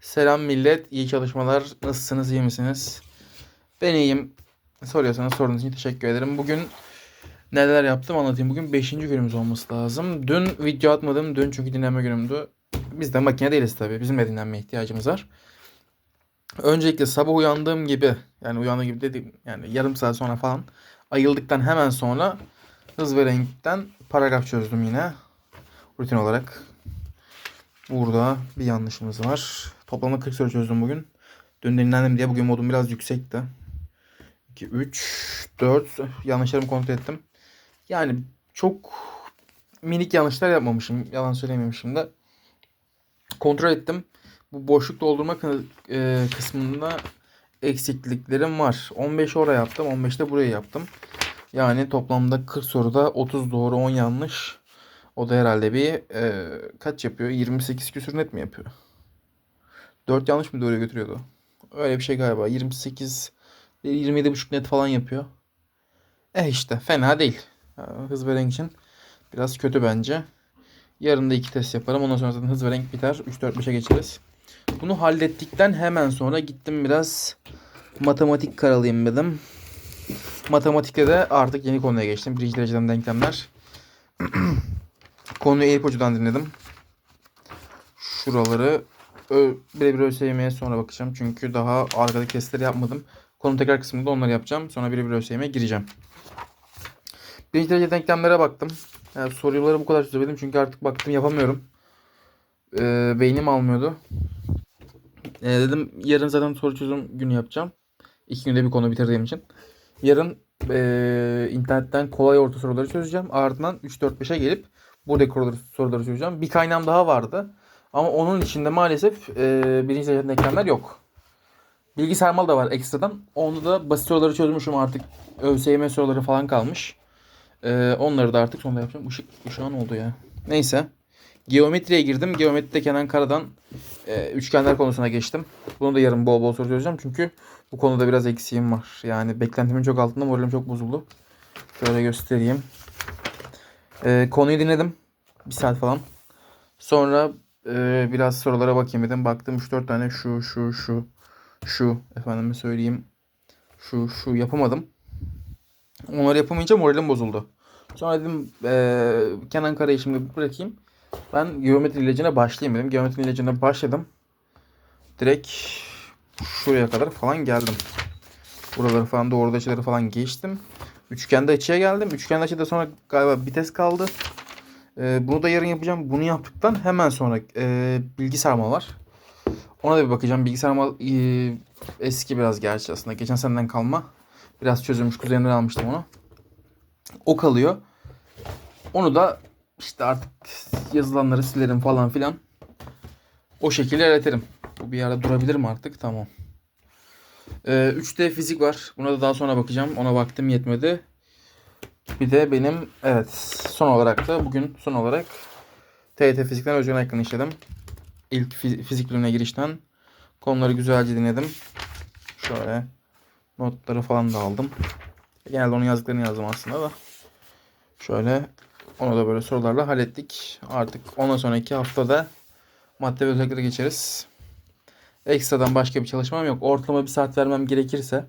Selam millet, iyi çalışmalar. Nasılsınız, iyi misiniz? Ben iyiyim. Soruyorsanız sorunuz için teşekkür ederim. Bugün neler yaptım anlatayım. Bugün 5. günümüz olması lazım. Dün video atmadım. Dün çünkü dinlenme günümdü. Biz de makine değiliz tabii. Bizim de dinlenmeye ihtiyacımız var. Öncelikle sabah uyandığım gibi yani uyandığım gibi dediğim yani yarım saat sonra falan ayıldıktan hemen sonra hız ve renkten paragraf çözdüm yine. Rutin olarak. Burada bir yanlışımız var. Toplamda 40 soru çözdüm bugün. Dün dinlendim diye bugün modum biraz yüksekti. 2, 3, 4 yanlışlarımı kontrol ettim. Yani çok minik yanlışlar yapmamışım. Yalan söylememişim de. Kontrol ettim. Bu boşluk doldurma e, kısmında eksikliklerim var. 15 oraya yaptım. 15 de buraya yaptım. Yani toplamda 40 soruda 30 doğru 10 yanlış. O da herhalde bir e, kaç yapıyor? 28 küsür net mi yapıyor? 4 yanlış mı doğru götürüyordu? Öyle bir şey galiba. 28 27,5 net falan yapıyor. Eh işte fena değil. Hız ve renk için biraz kötü bence. Yarın da iki test yaparım. Ondan sonra zaten hız ve renk biter. 3-4-5'e geçeriz. Bunu hallettikten hemen sonra gittim biraz matematik karalayayım dedim. Matematikte de artık yeni konuya geçtim. Birinci dereceden denklemler. Konuyu Eyüp dinledim. Şuraları birebir ÖSYM'ye sonra bakacağım. Çünkü daha arkadaki testleri yapmadım. Konu tekrar kısmında onları yapacağım. Sonra birebir ÖSYM'ye gireceğim. Birinci derece denklemlere baktım. Yani soruları bu kadar çözebildim. Çünkü artık baktım yapamıyorum. Ee, beynim almıyordu. Ee, dedim yarın zaten soru çözüm günü yapacağım. İki günde bir konu bitirdiğim için. Yarın ee, internetten kolay orta soruları çözeceğim. Ardından 3-4-5'e gelip buradaki soruları, soruları çözeceğim. Bir kaynağım daha vardı. Ama onun içinde maalesef ee, birinci derece denklemler yok. Bilgi sarmal da var ekstradan. Onu da basit soruları çözmüşüm artık. ÖSYM soruları falan kalmış. Ee, onları da artık sonunda yapacağım. Işık, ışığın oldu ya. Neyse. Geometriye girdim. Geometride Kenan Kara'dan e, üçgenler konusuna geçtim. Bunu da yarın bol bol soru çözeceğim. Çünkü bu konuda biraz eksiğim var. Yani beklentimin çok altında moralim çok bozuldu. Şöyle göstereyim. Ee, konuyu dinledim. Bir saat falan. Sonra e, biraz sorulara bakayım dedim. Baktım 3-4 tane şu şu şu şu efendime söyleyeyim. Şu şu yapamadım. Onları yapamayınca moralim bozuldu. Sonra dedim eee Kenan Kara'yı şimdi bırakayım. Ben geometri ilacına başlayayım dedim. Geometri ilacına başladım. Direkt şuraya kadar falan geldim. Buraları falan doğru açıları falan geçtim. Üçgende açıya geldim. Üçgende açıda sonra galiba bir test kaldı. Eee, bunu da yarın yapacağım. Bunu yaptıktan hemen sonra eee bilgi sarma var. Ona da bir bakacağım. Bilgi sarma eee, eski biraz gerçi aslında. Geçen seneden kalma. Biraz çözülmüş. Kuzenimden almıştım onu. O kalıyor. Onu da işte artık yazılanları silerim falan filan. O şekilde ilerletirim. Bu bir ara durabilir mi artık? Tamam. Ee, 3D fizik var. Buna da daha sonra bakacağım. Ona vaktim yetmedi. Bir de benim evet son olarak da bugün son olarak TYT fizikten Özcan Aykın'ı işledim. İlk fiz- fizik bölümüne girişten konuları güzelce dinledim. Şöyle notları falan da aldım. Genelde onun yazdıklarını yazdım aslında da. Şöyle onu da böyle sorularla hallettik. Artık ondan sonraki haftada madde ve özelliklere geçeriz. Ekstradan başka bir çalışmam yok. Ortalama bir saat vermem gerekirse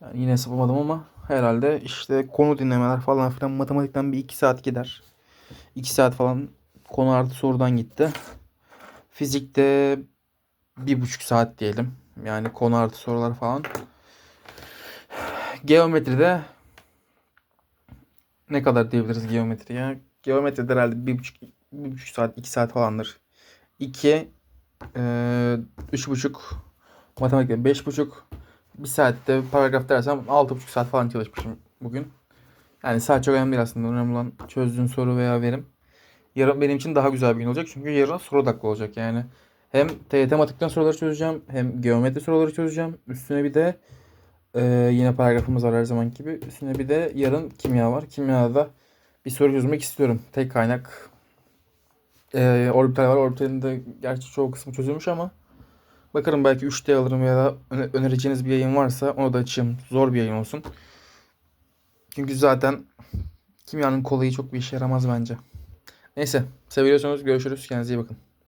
yani yine hesaplamadım ama herhalde işte konu dinlemeler falan filan matematikten bir iki saat gider. İki saat falan konu artı sorudan gitti. Fizikte bir buçuk saat diyelim. Yani konu artı sorular falan. Geometride ne kadar diyebiliriz geometriye? Geometride herhalde bir buçuk, bir buçuk saat, iki saat falandır. İki, eee, üç buçuk, matematikte beş buçuk, bir saatte paragraf dersem altı buçuk saat falan çalışmışım bugün. Yani saat çok önemli aslında. Önemli olan çözdüğün soru veya verim. Yarın benim için daha güzel bir gün olacak. Çünkü yarın soru odaklı olacak yani. Hem TYT matematikten soruları çözeceğim. Hem geometri soruları çözeceğim. Üstüne bir de ee, yine paragrafımız var her zaman gibi. Üstüne bir de yarın kimya var. Kimyada bir soru çözmek istiyorum. Tek kaynak ee, orbital var. Orbitalin de gerçi çoğu kısmı çözülmüş ama bakarım belki 3D alırım ya da öne- önereceğiniz bir yayın varsa onu da açayım. Zor bir yayın olsun. Çünkü zaten kimyanın kolayı çok bir işe yaramaz bence. Neyse. Seviyorsanız görüşürüz. Kendinize iyi bakın.